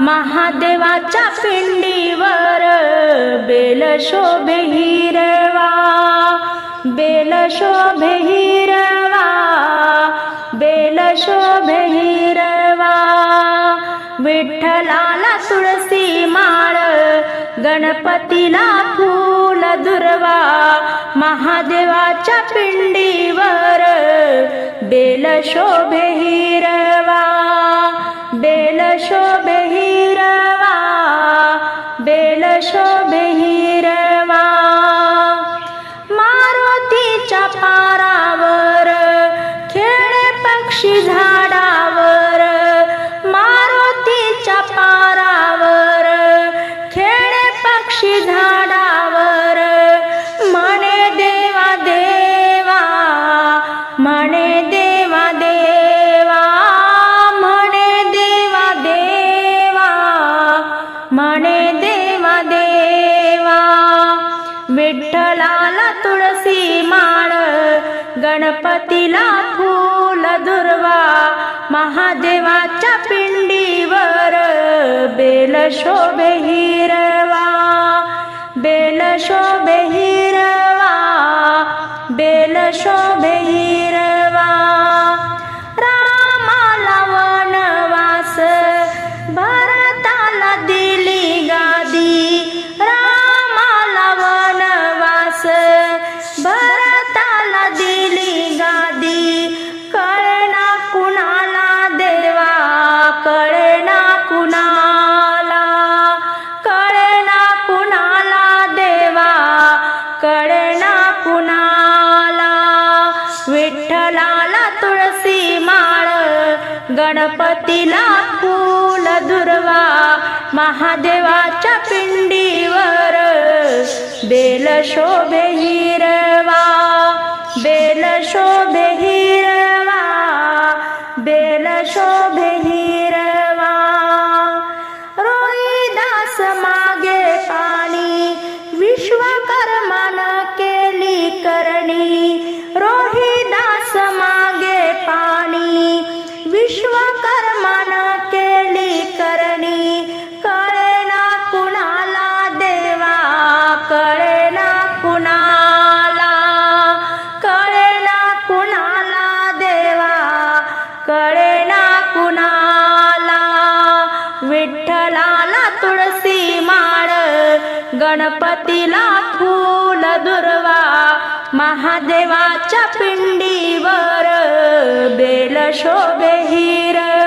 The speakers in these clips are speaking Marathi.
महादेवाच्या पिंडीवर बेल शोभे हिरवा बेल शोभे हिरवा बेल शोभे हिरवा. विठ्ठलाला तुळसी माळ गणपतीला फूल दुर्वा महादेवाच्या पिंडीवर बेल शोभे हिरवा बेल शोभे मारुतीच्या पारावर खेळे पक्षी झाडावर मारुतीच्या पारावर खेळे पक्षी झाडावर म्हणे देवा देवा म्हणे देवा देवा म्हणे देवा देवा म्हणे देवा देवा. विठ्ठलाला तुळ गणपतीला फूल दुर्वा महादेवाच्या पिंडीवर बेल शोभे हिरवा बेल शोभे हिरवा बेल शोभे गणपतीला फूल दुर्वा महादेवाच्या पिंडीवर. बेल शोभे हिरवा बेल शोभे हिरवा बेल शोभे हिरवा. रोई दास मा कळेना कुणाला? विठ्ठलाला तुळसी माळ गणपतीला फूल दुर्वा महादेवाच्या पिंडीवर बेल शोभे हिरवा.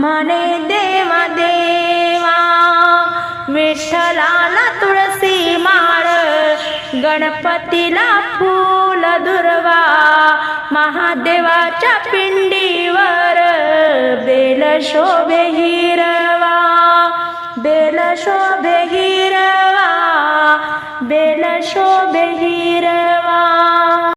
म्हणे देवा देवा विठ्ठलाला तुळसी माळ गणपतीला फूल दुर्वा महादेवाच्या पिंडीवर बेल शोभे हिरवा.